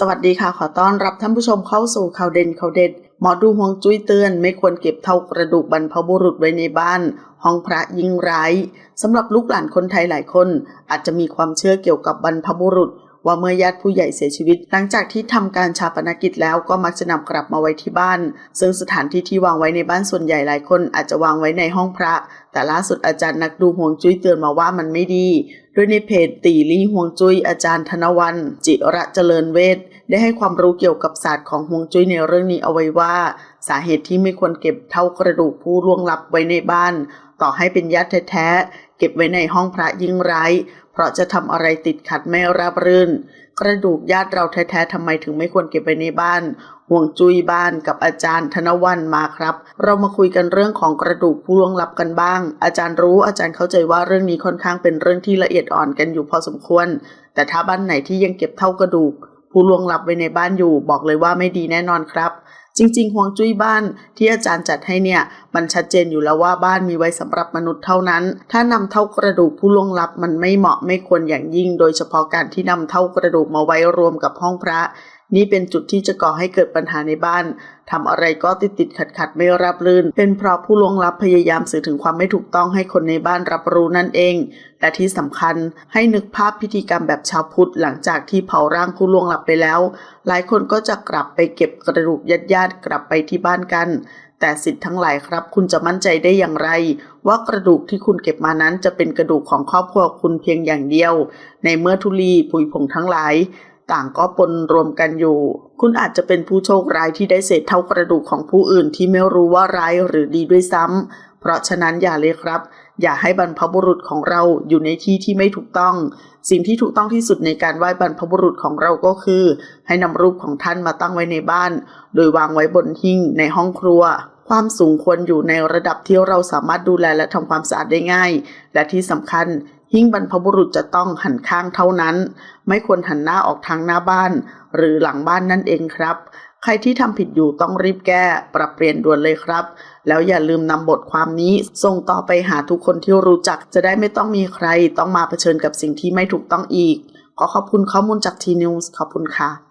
สวัสดีค่ะ ขอต้อนรับท่านผู้ชมเข้าสู่ข่าวเด่นข่าวเด็ด หมอดูฮวงจุ้ยเตือน ไม่ควรเก็บเท่ากระดูกบรรพบุรุษไว้ในบ้าน ห้องพระยิ่งร้ายสำหรับลูกหลานคนไทยหลายคน อาจจะมีความเชื่อเกี่ยวกับบรรพบุรุษ ว่าเมื่อญาติผู้ใหญ่เสียชีวิต หลังจากที่ทำการชาปนกิจแล้วก็มักจะนำกลับมาไว้ที่บ้าน ซึ่งสถานที่ที่วางไว้ในบ้านส่วนใหญ่หลายคนอาจจะวางไว้ในห้องพระ แต่ล่าสุดอาจารย์นักดูฮวงจุ้ยเตือนมาว่ามันไม่ดี โดยในเพจตีลี่ฮวงจุ้ยอาจารย์ธนวัน จิระเจริญเวทได้ให้ความรู้เกี่ยวกับศาสตร์ของฮวงจุ้ยในเรื่องนี้เอาไว้ว่า สาเหตุที่ไม่ควรเก็บเท่ากระดูกผู้ล่วงลับไว้ในบ้าน ต่อให้เป็นญาติแท้ๆเก็บไว้ในห้องพระยิ่งร้ายเราะจะทำอะไรติดขัดไม่ราบรื่น กระดูกญาติเราแท้ๆทำไมถึงไม่ควรเก็บไว้ในบ้าน ห่วงจุยบ้านกับอาจารย์ธนวันมาครับ เรามาคุยกันเรื่องของกระดูกผู้ล่วงลับกันบ้าง อาจารย์รู้อาจารย์เข้าใจว่าเรื่องนี้ค่อนข้างเป็นเรื่องที่ละเอียดอ่อนกันอยู่พอสมควร แต่ถ้าบ้านไหนที่ยังเก็บเท่ากระดูก ผู้ล่วงลับไว้ในบ้านอยู่ บอกเลยว่าไม่ดีแน่นอนครับ จริงๆห่วงจุ้ยบ้านที่อาจารย์จัดให้เนี่ยมันชัดเจนอยู่แล้วว่าบ้านมีไว้สำหรับมนุษย์เท่านั้น ถ้านำเท่ากระดูกผู้ล่วงลับมันไม่เหมาะไม่ควรอย่างยิ่ง โดยเฉพาะการที่นำเท่ากระดูกมาไว้รวมกับห้องพระ นี่เป็นจุดที่จะก่อให้เกิดปัญหาในบ้านทำอะไรก็ติดติดขัดขัดไม่ราบรื่น เป็นเพราะผู้ล่วงลับพยายามสื่อถึงความไม่ถูกต้องให้คนในบ้านรับรู้นั่นเองและที่สำคัญให้นึกภาพพิธีกรรมแบบชาวพุทธหลังจากที่เผาร่างผู้ล่วงลับไปแล้ว หลายคนก็จะกลับไปเก็บกระดูกญาติๆกลับไปที่บ้านกัน แต่สิทธิ์ทั้งหลายครับ คุณจะมั่นใจได้อย่างไร ว่ากระดูกที่คุณเก็บมานั้นจะเป็นกระดูกของครอบครัวคุณเพียงอย่างเดียว ในเมื่อธุลีผุยผงทั้งหลาย ต่างก็ปนรวมกันอยู่ คุณอาจจะเป็นผู้โชคร้ายที่ได้เศษเท่ากระดูกของผู้อื่นที่ไม่รู้ว่าร้ายหรือดีด้วยซ้ำ เพราะฉะนั้นอย่าเลยครับ อย่าให้บรรพบุรุษของเราอยู่ในที่ที่ไม่ถูกต้อง สิ่งที่ถูกต้องที่สุดในการไหว้บรรพบุรุษของเราก็คือ ให้นำรูปของท่านมาตั้งไว้ในบ้าน โดยวางไว้บนหิ้งในห้องครัวความสูงควรอยู่ในระดับที่เราสามารถดูแลและทำความสะอาดได้ง่าย และที่สำคัญ หิ้งบรรพบุรุษจะต้องหันข้างเท่านั้น ไม่ควรหันหน้าออกทางหน้าบ้าน หรือหลังบ้านนั่นเองครับ ใครที่ทำผิดอยู่ต้องรีบแก้ ปรับเปลี่ยนด่วนเลยครับ แล้วอย่าลืมนำบทความนี้ ส่งต่อไปหาทุกคนที่รู้จักจะได้ไม่ต้องมีใคร ต้องมาเผชิญกับสิ่งที่ไม่ถูกต้องอีก ขอขอบคุณข้อมูลจากทีนิวส์ขอบคุณค่ะ